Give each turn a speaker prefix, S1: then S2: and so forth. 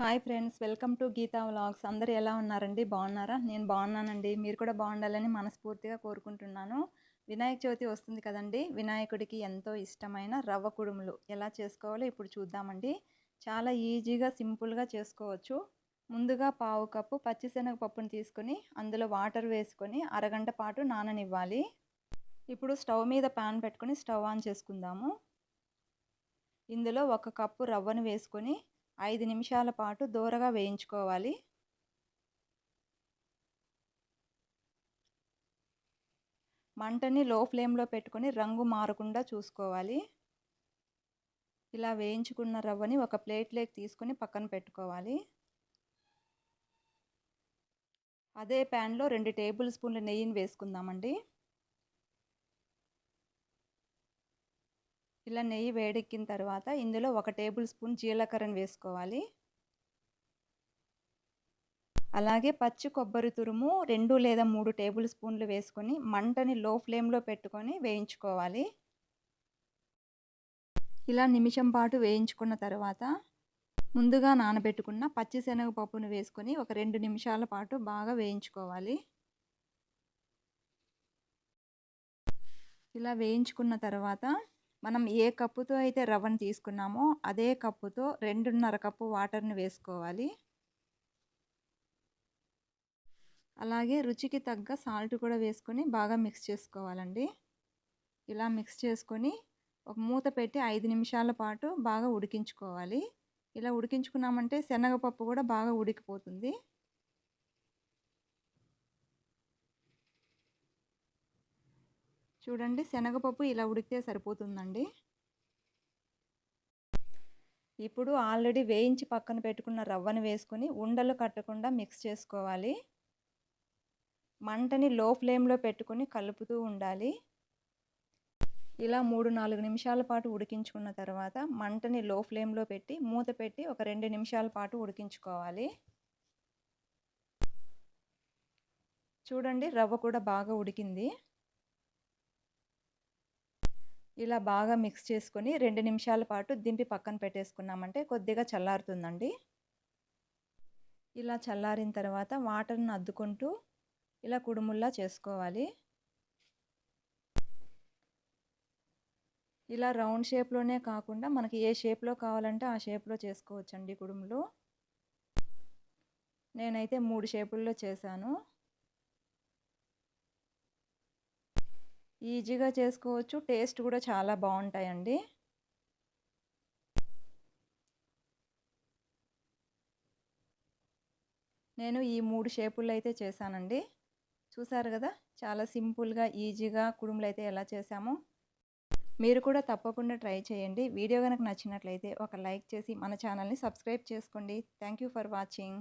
S1: Hi friends welcome to Geetha vlogs. అందరు ఎలా ఉన్నారండి? బాగున్నారా? నేను బాగున్నానండి. మీరు కూడా బాగుండాలని మనస్ఫూర్తిగా కోరుకుంటున్నాను. వినాయక చవితి వస్తుంది కదండి. వినాయకుడికి ఎంతో ఇష్టమైన రవ్వ కుడుములు ఎలా చేసుకోవాలో ఇప్పుడు చూద్దామండి. చాలా ఈజీగా సింపుల్గా చేసుకోవచ్చు. ముందుగా పావు కప్పు పచ్చిశనగపప్పును తీసుకొని అందులో వాటర్ వేసుకొని అరగంట పాటు నాననివ్వాలి. ఇప్పుడు స్టవ్ మీద ప్యాన్ పెట్టుకొని స్టవ్ ఆన్ చేసుకుందాము. ఇందులో ఒక కప్పు రవ్వను వేసుకొని ఐదు నిమిషాల పాటు దూరగా వేయించుకోవాలి. మంటని లో ఫ్లేమ్లో పెట్టుకొని రంగు మారకుండా చూసుకోవాలి. ఇలా వేయించుకున్న రవ్వని ఒక ప్లేట్లోకి తీసుకొని పక్కన పెట్టుకోవాలి. అదే ప్యాన్లో రెండు టేబుల్ స్పూన్ల నెయ్యిని వేసుకుందామండి. ఇలా నెయ్యి వేడెక్కిన తర్వాత ఇందులో ఒక టేబుల్ స్పూన్ జీలకర్రను వేసుకోవాలి. అలాగే పచ్చి కొబ్బరి తురుము రెండు లేదా మూడు టేబుల్ స్పూన్లు వేసుకొని మంటని లో ఫ్లేమ్లో పెట్టుకొని వేయించుకోవాలి. ఇలా నిమిషం పాటు వేయించుకున్న తర్వాత ముందుగా నానబెట్టుకున్న పచ్చిశనగపప్పును వేసుకొని ఒక రెండు నిమిషాల పాటు బాగా వేయించుకోవాలి. ఇలా వేయించుకున్న తర్వాత మనం ఏ కప్పుతో అయితే రవ్వను తీసుకున్నామో అదే కప్పుతో రెండున్నర కప్పు వాటర్ని వేసుకోవాలి. అలాగే రుచికి తగ్గ సాల్ట్ కూడా వేసుకొని బాగా మిక్స్ చేసుకోవాలండి. ఇలా మిక్స్ చేసుకొని ఒక మూత పెట్టి ఐదు నిమిషాల పాటు బాగా ఉడికించుకోవాలి. ఇలా ఉడికించుకున్నామంటే శనగపప్పు కూడా బాగా ఉడికిపోతుంది. చూడండి శనగపప్పు ఇలా ఉడికితే సరిపోతుందండి. ఇప్పుడు ఆల్రెడీ వేయించి పక్కన పెట్టుకున్న రవ్వను వేసుకొని ఉండలు కట్టకుండా మిక్స్ చేసుకోవాలి. మంటని లో ఫ్లేమ్లో పెట్టుకొని కలుపుతూ ఉండాలి. ఇలా మూడు నాలుగు నిమిషాల పాటు ఉడికించుకున్న తర్వాత మంటని లో ఫ్లేమ్లో పెట్టి మూత పెట్టి ఒక రెండు నిమిషాల పాటు ఉడికించుకోవాలి. చూడండి రవ్వ కూడా బాగా ఉడికింది. ఇలా బాగా మిక్స్ చేసుకొని రెండు నిమిషాల పాటు దింపి పక్కన పెట్టేసుకున్నామంటే కొద్దిగా చల్లారుతుందండి. ఇలా చల్లారిన తర్వాత వాటర్ని అద్దుకుంటూ ఇలా కుడుముల్లా చేసుకోవాలి. ఇలా రౌండ్ షేప్లోనే కాకుండా మనకి ఏ షేప్లో కావాలంటే ఆ షేప్లో చేసుకోవచ్చండి కుడుములు. నేనైతే మూడు షేపుల్లో చేశాను. ఈజీగా చేసుకోవచ్చు. టేస్ట్ కూడా చాలా బాగుంటాయండి. నేను ఈ మూడు షేపుల్లో అయితే చేశానండి. చూసారు కదా? చాలా సింపుల్గా ఈజీగా కుడుములు అయితే ఎలా చేసామో మీరు కూడా తప్పకుండా ట్రై చేయండి. వీడియో కనుక నచ్చినట్లయితే ఒక లైక్ చేసి మన ఛానల్ని సబ్స్క్రైబ్ చేసుకోండి. Thank you for watching.